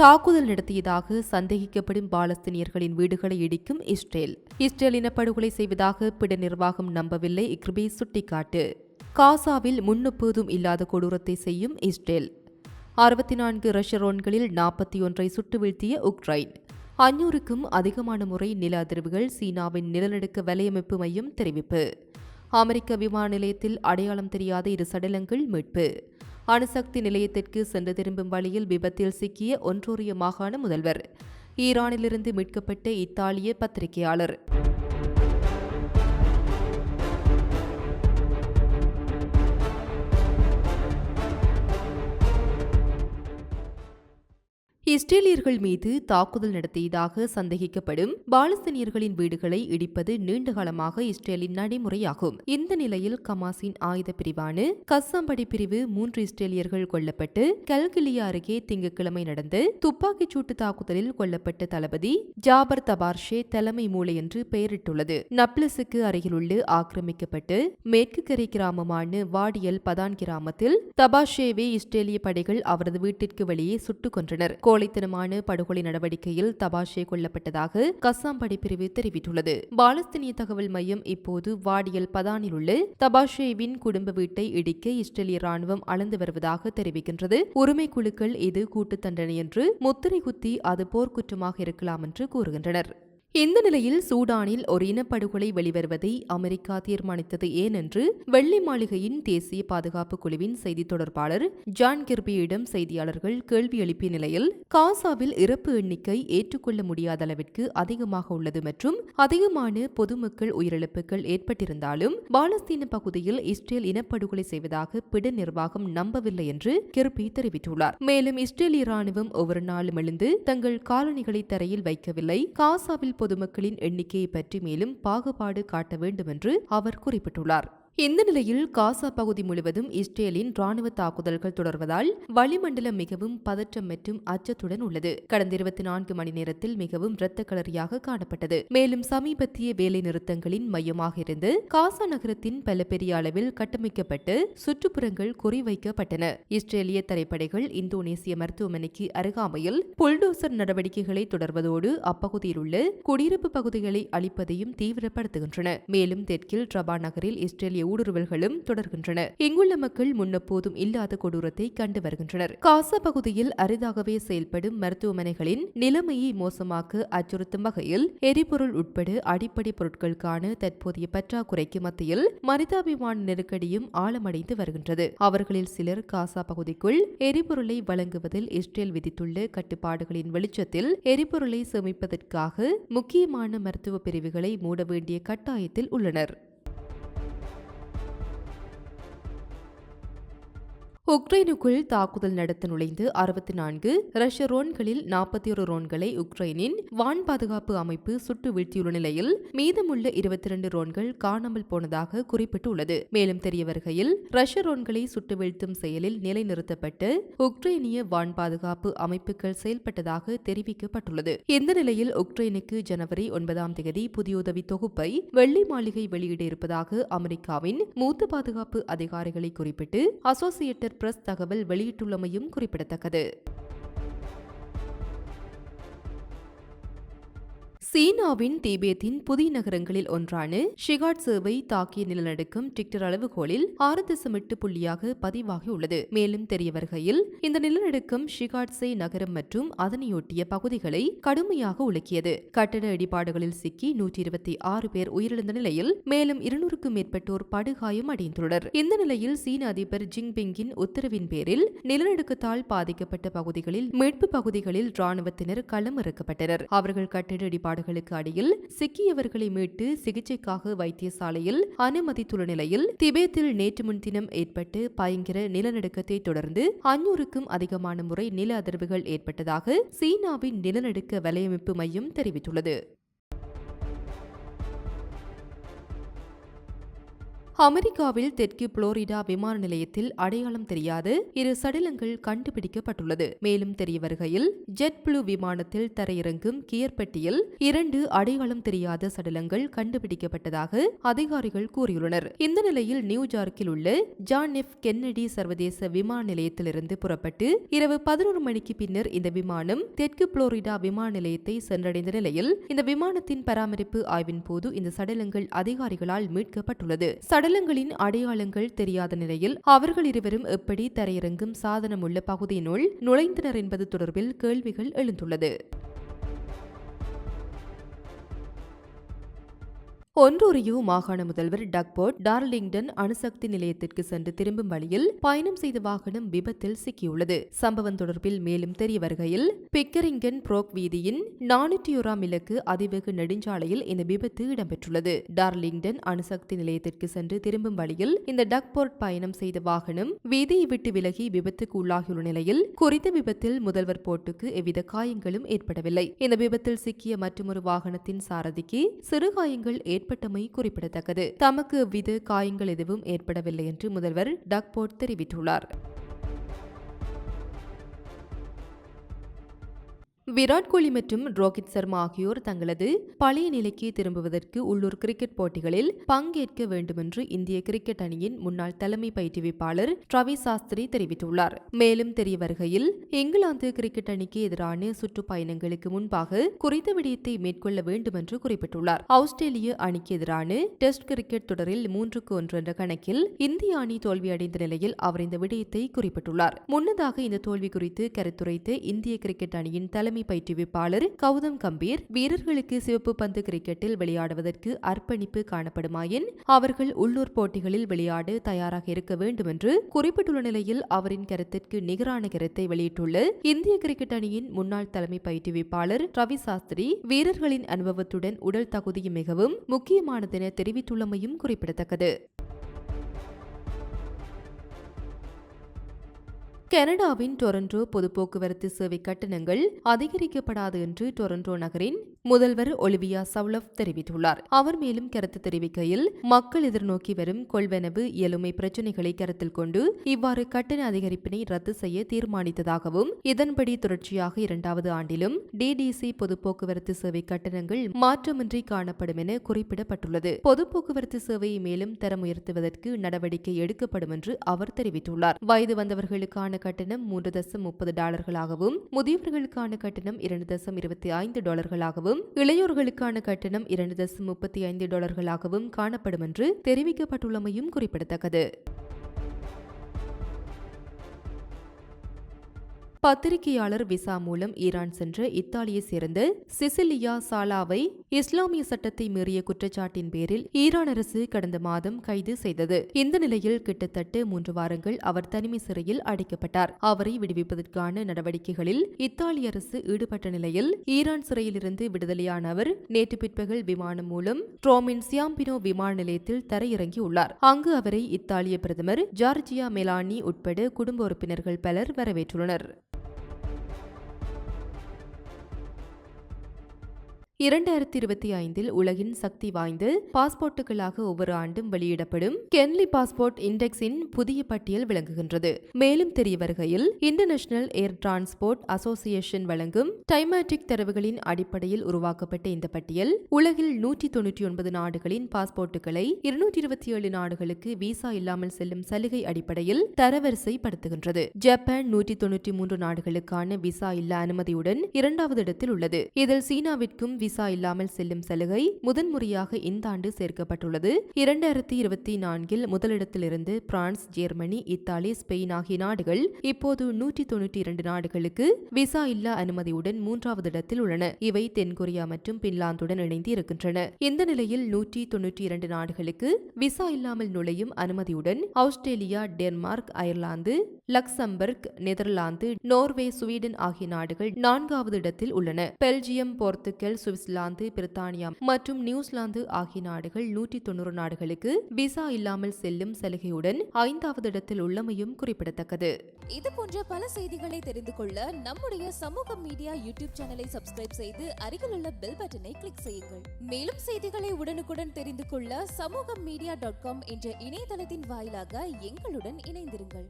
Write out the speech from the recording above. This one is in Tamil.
தாக்குதல் நடத்தியதாக சந்தேகிக்கப்படும் பாலஸ்தீனியர்களின் வீடுகளை இடிக்கும் இஸ்ரேல். இஸ்ரேல் இனப்படுகொலை செய்வதாக பிட நிர்வாகம் நம்பவில்லை இக்ரிபி சுட்டிக்காட்டு. காசாவில் முன்னெப்போதும் இல்லாத கொடூரத்தை செய்யும் இஸ்ரேல். அறுபத்தி நான்கு ரஷ்ய ரோன்களில் நாற்பத்தி ஒன்றை சுட்டு வீழ்த்திய உக்ரைன். அஞ்சூறுக்கும் அதிகமான முறை நில அதிர்வுகள் சீனாவின் நிலநடுக்க வலையமைப்பு மையம் தெரிவிப்பு. அமெரிக்க விமான நிலையத்தில் அடையாளம் தெரியாத இரு சடலங்கள் மீட்பு. அணுசக்தி நிலையத்திற்கு சென்று திரும்பும் வழியில் விபத்தில் சிக்கிய ஒன்றோரிய மாகாண முதல்வர். ஈரானிலிருந்து மீட்கப்பட்ட இத்தாலிய பத்திரிகையாளர். இஸ்ரேலியர்கள் மீது தாக்குதல் நடத்தியதாக சந்தேகிக்கப்படும் பாலஸ்தீனியர்களின் வீடுகளை இடிப்பது நீண்டகாலமாக இஸ்ரேலின் நடைமுறையாகும். இந்த நிலையில் கமாஸின் ஆயுத பிரிவான கஸ்ஸாம்படி பிரிவு மூன்று இஸ்ரேலியர்கள் கொல்லப்பட்டு கல்கிலியா அருகே திங்கட்கிழமை நடந்த துப்பாக்கிச் சூட்டு தாக்குதலில் கொல்லப்பட்ட தளபதி ஜாபர் தபார்ஷே தலைமை மூளை என்று பெயரிட்டுள்ளது. நப்லஸுக்கு அருகிலுள்ள ஆக்கிரமிக்கப்பட்டு மேற்கு கரை கிராமமான வாடியல் பதான் கிராமத்தில் தபாஷேவை இஸ்ரேலிய படைகள் அவரது வீட்டிற்கு வெளியே சுட்டுக் கொன்றனர். கோழைத்தனமான படுகொலை நடவடிக்கையில் தபாஷே கொல்லப்பட்டதாக கசாம் படைப்பிரிவு தெரிவித்துள்ளது. பாலஸ்தீனிய தகவல் மையம் இப்போது வாடியல் பதானில் உள்ள தபாஷேவின் குடும்ப வீட்டை இடிக்க இஸ்ரேலிய ராணுவம் அளந்து வருவதாக தெரிவிக்கின்றது. உரிமை குழுக்கள் இது கூட்டு தண்டனை என்று முத்திரை குத்தி அது போர்க்குற்றமாக இருக்கலாம் என்று கூறுகின்றனர். இந்த நிலையில் சூடானில் ஒரு இனப்படுகொலை வெளிவருவதை அமெரிக்கா தீர்மானித்தது ஏனென்று வெள்ளி மாளிகையின் தேசிய பாதுகாப்பு குழுவின் செய்தி தொடர்பாளர் ஜான் கிர்பியிடம் செய்தியாளர்கள் கேள்வி எழுப்பிய நிலையில் காசாவில் இறப்பு எண்ணிக்கை ஏற்றுக்கொள்ள முடியாத அளவிற்கு அதிகமாக உள்ளது மற்றும் அதிகமான பொதுமக்கள் உயிரிழப்புகள் ஏற்பட்டிருந்தாலும் பாலஸ்தீன பகுதியில் இஸ்ரேல் இனப்படுகொலை செய்வதாக பிட நிர்வாகம் நம்பவில்லை என்று கிர்பி தெரிவித்துள்ளார். மேலும் இஸ்ரேலிய ராணுவம் ஒவ்வொரு நாளும் எழுந்து தங்கள் காலணிகளை தரையில் வைக்கவில்லை. காசாவில் பொதுமக்களின் எண்ணிக்கையை பற்றி மேலும் பாகுபாடு காட்ட வேண்டும் என்று அவர் குறிப்பிட்டுள்ளார். இந்த நிலையில் காசா பகுதி முழுவதும் இஸ்ரேலின் ராணுவ தாக்குதல்கள் தொடர்வதால் வளிமண்டலம் மிகவும் பதற்றம் மற்றும் அச்சத்துடன் உள்ளது. கடந்த இருபத்தி நான்கு மணி நேரத்தில் மிகவும் இரத்த கலரியாக காணப்பட்டது. மேலும் சமீபத்திய வேலை நிறுத்தங்களின் மையமாக இருந்து காசா நகரத்தின் பல பெரிய அளவில் கட்டமைக்கப்பட்டு சுற்றுப்புறங்கள் குறிவைக்கப்பட்டன. இஸ்ரேலிய தரைப்படைகள் இந்தோனேசிய மருத்துவமனைக்கு அருகாமையில் புல்டோசர் நடவடிக்கைகளை தொடர்வதோடு அப்பகுதியில் உள்ள குடியிருப்பு பகுதிகளை அளிப்பதையும் தீவிரப்படுத்துகின்றன. மேலும் தெற்கில் ட்ரபா நகரில் இஸ்ரேலிய ஊடுருவல்களும் தொடர்கின்றன. இங்குள்ள மக்கள் முன்னெப்போதும் இல்லாத கொடூரத்தை கண்டு வருகின்றனர். காசா பகுதியில் அரிதாகவே செயல்படும் மருத்துவமனைகளின் நிலைமையை மோசமாக்க அச்சுறுத்தும் வகையில் எரிபொருள் உட்பட அடிப்படை பொருட்களுக்கான தற்போதைய பற்றாக்குறைக்கு மத்தியில் மனிதாபிமான நெருக்கடியும் ஆழமடைந்து வருகின்றது. அவர்களில் சிலர் காசா பகுதிக்குள் எரிபொருளை வழங்குவதில் இஸ்ரேல் விதித்துள்ள கட்டுப்பாடுகளின் வெளிச்சத்தில் எரிபொருளை சேமிப்பதற்காக முக்கியமான மருத்துவ பிரிவுகளை மூட வேண்டிய கட்டாயத்தில் உள்ளனர். உக்ரைனுக்குள் தாக்குதல் நடத்த நுழைந்து அறுபத்தி நான்கு ரஷ்ய ரோன்களில் நாற்பத்தி ஒரு ரோன்களை உக்ரைனின் வான் பாதுகாப்பு அமைப்பு சுட்டு வீழ்த்தியுள்ள நிலையில் மீதமுள்ள இருபத்தி இரண்டு ரோன்கள் காணாமல் போனதாக குறிப்பிட்டுள்ளது. மேலும் தெரிய வருகையில் ரஷ்ய ரோன்களை சுட்டு வீழ்த்தும் செயலில் நிலைநிறுத்தப்பட்டு உக்ரைனிய வான் பாதுகாப்பு அமைப்புகள் செயல்பட்டதாக தெரிவிக்கப்பட்டுள்ளது. இந்த நிலையில் உக்ரைனுக்கு ஜனவரி ஒன்பதாம் தேதி புதிய உதவி தொகுப்பை வெள்ளி மாளிகை வெளியிட இருப்பதாக அமெரிக்காவின் மூத்த பாதுகாப்பு அதிகாரிகளை குறிப்பிட்டு அசோசியேட்டட் பிரஸ் தகவல் வெளியிட்டுள்ளமையும் குறிப்பிடத்தக்கது. சீனாவின் திபேத்தின் புதிய நகரங்களில் ஒன்றான ஷிகாட் சேவை தாக்கிய நிலநடுக்கம் டிக்டர் அளவுகோலில் ஆறு தசம் எட்டு புள்ளியாக பதிவாகியுள்ளது. மேலும் தெரிய வருகையில் இந்த நிலநடுக்கம் ஷிகாட்சே நகரம் மற்றும் அதனையொட்டிய பகுதிகளை கடுமையாக உலுக்கியது. கட்டட இடிபாடுகளில் சிக்கி நூற்றி இருபத்தி ஆறு பேர் உயிரிழந்த நிலையில் மேலும் இருநூறுக்கும் மேற்பட்டோர் படுகாயம் அடைந்துள்ளனர். இந்த நிலையில் சீன அதிபர் ஜிங்பிங்கின் உத்தரவின் பேரில் நிலநடுக்கத்தால் பாதிக்கப்பட்ட பகுதிகளில் மீட்பு பகுதிகளில் ராணுவத்தினர் களம் இறக்கப்பட்டனர் அவர்கள் கட்டிட இடிபாடுகளுக்கு அடியில் சிக்கியவர்களை மீட்டு சிகிச்சைக்காக வைத்தியசாலையில் அனுமதித்துள்ள நிலையில் திபேத்தில் நேற்று முன்தினம் ஏற்பட்டு பயங்கர நிலநடுக்கத்தை தொடர்ந்து அஞ்சூறுக்கும் அதிகமான முறை நில அதிர்வுகள் ஏற்பட்டதாக சீனாவின் நிலநடுக்க வலையமைப்பு மையம் தெரிவித்துள்ளது. அமெரிக்காவில் தெற்கு புளோரிடா விமான நிலையத்தில் அடையாளம் தெரியாத. இரு சடலங்கள் கண்டுபிடிக்கப்பட்டுள்ளது. மேலும் தெரிய வருகையில் ஜெட் ப்ளூ விமானத்தில் தரையிறங்கும் கியர்பட்டியில் இரண்டு அடையாளம் தெரியாத சடலங்கள் கண்டுபிடிக்கப்பட்டதாக அதிகாரிகள் கூறியுள்ளனர். இந்த நிலையில் நியூஜார்க்கில் உள்ள ஜான் எஃப் கென்னடி சர்வதேச விமான நிலையத்திலிருந்து புறப்பட்டு இரவு பதினோரு மணிக்கு பின்னர் இந்த விமானம் தெற்கு புளோரிடா விமான நிலையத்தை சென்றடைந்த நிலையில் இந்த விமானத்தின் பராமரிப்பு ஆய்வின் போது இந்த சடலங்கள் அதிகாரிகளால் மீட்கப்பட்டுள்ளது. சடலங்களின் அடையாளங்கள் தெரியாத நிலையில் அவர்கள் இருவரும் எப்படி தரையிறங்கும் சாதனமுள்ள பகுதியினுள் நுழைந்தனர் என்பது தொடர்பில் கேள்விகள் எழுந்துள்ளது. ஒன்றூரியு மாகாண முதல்வர் டக்போர்ட் டார்லிங்டன் அணுசக்தி நிலையத்திற்கு சென்று திரும்பும் வழியில் பயணம் செய்த வாகனம் விபத்தில் சிக்கியுள்ளது. சம்பவம் தொடர்பில் மேலும் தெரிய வருகையில் பிக்கரிங்கன் புரோக் வீதியின் நானூற்றி ஓராம் இலக்கு அதிவேக நெடுஞ்சாலையில் இந்த விபத்து இடம்பெற்றுள்ளது. டார்லிங்டன் அணுசக்தி நிலையத்திற்கு சென்று திரும்பும் வழியில் இந்த டக்போர்ட் பயணம் செய்த வாகனம் வீதியை விட்டு விலகி விபத்துக்கு உள்ளாகியுள்ள நிலையில் குறித்த விபத்தில் முதல்வர் போட்டுக்கு எவ்வித காயங்களும் ஏற்படவில்லை. இந்த விபத்தில் சிக்கிய மற்றொரு வாகனத்தின் சாரதிக்கு சிறு காயங்கள் ஏற்பட்டமை குறிப்பிடத்தக்கது. தமக்கு வித காயங்கள் எதுவும் ஏற்படவில்லை என்று முதல்வர் டக்போர்ட் தெரிவித்துள்ளார். விராட் கோலி மற்றும் ரோஹித் சர்மா ஆகியோர் தங்களது பழைய நிலைக்கு திரும்புவதற்கு உள்ளூர் கிரிக்கெட் போட்டிகளில் பங்கேற்க வேண்டுமென்று இந்திய கிரிக்கெட் அணியின் முன்னாள் தலைமை பயிற்றுவிப்பாளர் ரவி சாஸ்திரி தெரிவித்துள்ளார். மேலும் தெரிய வருகையில் இங்கிலாந்து கிரிக்கெட் அணிக்கு எதிரான சுற்றுப்பயணங்களுக்கு முன்பாக குறித்த விடயத்தை மேற்கொள்ள வேண்டும் என்று குறிப்பிட்டுள்ளார். ஆஸ்திரேலிய அணிக்கு எதிரான டெஸ்ட் கிரிக்கெட் தொடரில் மூன்றுக்கு ஒன்று என்ற கணக்கில் இந்திய அணி தோல்வியடைந்த நிலையில் அவர் இந்த விடயத்தை குறிப்பிட்டுள்ளார். முன்னதாக இந்த தோல்வி குறித்து கருத்துரைத்து இந்திய கிரிக்கெட் அணியின் தலைமை தலைமை பயிற்றுவிப்பாளர் கௌதம் கம்பீர் வீரர்களுக்கு சிவப்பு பந்து கிரிக்கெட்டில் விளையாடுவதற்கு அர்ப்பணிப்பு காணப்படுமாயின் அவர்கள் உள்ளூர் போட்டிகளில் விளையாட தயாராக இருக்க வேண்டும் என்று குறிப்பிட்டுள்ள நிலையில் அவரின் கருத்திற்கு நிகரான கருத்தை வெளியிட்டுள்ள இந்திய கிரிக்கெட் அணியின் முன்னாள் தலைமை பயிற்றுவிப்பாளர் ரவி சாஸ்திரி வீரர்களின் அனுபவத்துடன் உடல் தகுதியும் மிகவும் முக்கியமானதென தெரிவித்துள்ளமையும் குறிப்பிடத்தக்கது. கனடாவின் டொரண்டோ பொது போக்குவரத்து சேவை கட்டணங்கள் அதிகரிக்கப்படாது என்று டொரண்டோ நகரின் முதல்வர் ஒலிவியா சவுலப் தெரிவித்துள்ளார். அவர் மேலும் கருத்து தெரிவிக்கையில் மக்கள் எதிர்நோக்கி வரும் கொள்வனவு இயலுமை பிரச்சினைகளை கருத்தில் கொண்டு இவ்வாறு கட்டண அதிகரிப்பினை ரத்து செய்ய தீர்மானித்ததாகவும் இதன்படி தொடர்ச்சியாக இரண்டாவது ஆண்டிலும் டிடிசி பொது போக்குவரத்து சேவை கட்டணங்கள் மாற்றமின்றி காணப்படும் என குறிப்பிடப்பட்டுள்ளது. பொது போக்குவரத்து சேவையை மேலும் தரம் உயர்த்துவதற்கு நடவடிக்கை எடுக்கப்படும் என்று அவர் தெரிவித்துள்ளார். வயது வந்தவர்களுக்கான கட்டணம் மூன்று தசம் முப்பது டாலர்களாகவும் முதியவர்களுக்கான கட்டணம் இரண்டு தசம் இருபத்தி ஐந்து டாலர்களாகவும் இளையோர்களுக்கான கட்டணம் இரண்டு தசம் முப்பத்தி ஐந்து டாலர்களாகவும் காணப்படும் என்று தெரிவிக்கப்பட்டுள்ளமையும் குறிப்பிடத்தக்கது. பத்திரிகையாளர் விசா மூலம் ஈரான் சென்ற இத்தாலியை சேர்ந்த சிசிலியா சாலாவை இஸ்லாமிய சட்டத்தை மீறிய குற்றச்சாட்டின் பேரில் ஈரான் அரசு கடந்த மாதம் கைது செய்தது. இந்த நிலையில் கிட்டத்தட்ட மூன்று வாரங்கள் அவர் தனிமை சிறையில் அடைக்கப்பட்டார். அவரை விடுவிப்பதற்கான நடவடிக்கைகளில் இத்தாலிய அரசு ஈடுபட்ட நிலையில் ஈரான் சிறையிலிருந்து விடுதலையான அவர் நேற்று பிற்பகல் விமானம் மூலம் ட்ரோமின் சியாம்பினோ விமான நிலையத்தில் தரையிறங்கியுள்ளார் அங்கு அவரை இத்தாலிய பிரதமர் ஜார்ஜியா மெலானி உட்பட குடும்ப உறுப்பினர்கள் பலர் வரவேற்றுள்ளனர். இரண்டாயிரத்தி இருபத்தி ஐந்தில் உலகின் சக்தி வாய்ந்த பாஸ்போர்ட்டுகளாக ஒவ்வொரு ஆண்டும் வெளியிடப்படும் கென்லி பாஸ்போர்ட் இண்டெக்ஸின் புதிய பட்டியல் விளங்குகின்றது. மேலும் தெரிய வருகையில் இன்டர்நேஷனல் ஏர் டிரான்ஸ்போர்ட் அசோசியேஷன் வழங்கும் டைமேட்டிக் தரவுகளின் அடிப்படையில் உருவாக்கப்பட்ட இந்த பட்டியல் உலகில் நூற்றி தொன்னூற்றி ஒன்பது நாடுகளின் பாஸ்போர்ட்டுகளை இருநூற்றி இருபத்தி ஏழு நாடுகளுக்கு விசா இல்லாமல் செல்லும் சலுகை அடிப்படையில் தரவரிசைப்படுத்துகின்றது. ஜப்பான் நூற்றி தொன்னூற்றி மூன்று நாடுகளுக்கான விசா இல்லா அனுமதியுடன் இரண்டாவது இடத்தில் உள்ளது. இதில் சீனாவிற்கும் விசா இல்லாமல் செல்லும் சலுகை முதன்முறையாக இந்த ஆண்டு சேர்க்கப்பட்டுள்ளது. இரண்டாயிரத்தி இருபத்தி நான்கில் முதலிடத்திலிருந்து பிரான்ஸ் ஜெர்மனி இத்தாலி ஸ்பெயின் ஆகிய நாடுகள் இப்போது நூற்றி தொன்னூற்றி இரண்டு நாடுகளுக்கு விசா இல்லா அனுமதியுடன் மூன்றாவது இடத்தில் உள்ளன. இவை தென்கொரியா மற்றும் பின்லாந்துடன் இணைந்து இருக்கின்றன. இந்த நிலையில் நூற்றி தொன்னூற்றி இரண்டு நாடுகளுக்கு விசா இல்லாமல் நுழையும் அனுமதியுடன் Australia Denmark Ireland Luxembourg Netherlands Norway Sweden ஆகிய நாடுகள் நான்காவது இடத்தில் உள்ளன. பெல்ஜியம் போர்த்துகல் சுவிட்சர்லாந்து பிரித்தானியா மற்றும் நியூசிலாந்து ஆகிய நாடுகள் நூற்றி தொண்ணூறு நாடுகளுக்கு விசா இல்லாமல் செல்லும் சலுகையுடன் ஐந்தாவது இடத்தில் உள்ளமையும் குறிப்பிடத்தக்கது. இது போன்ற பல செய்திகளை தெரிந்து கொள்ள நம்முடைய சமூக மீடியா யூடியூப் சேனலை சப்ஸ்கிரைப் செய்து அருகில் உள்ள பெல் பட்டனை கிளிக் செய்யுங்கள். மேலும் செய்திகளை உடனுக்குடன் தெரிந்து கொள்ள சமூக மீடியா டாட் காம் என்ற இணையதளத்தின் வாயிலாக எங்களுடன் இணைந்திருங்கள்.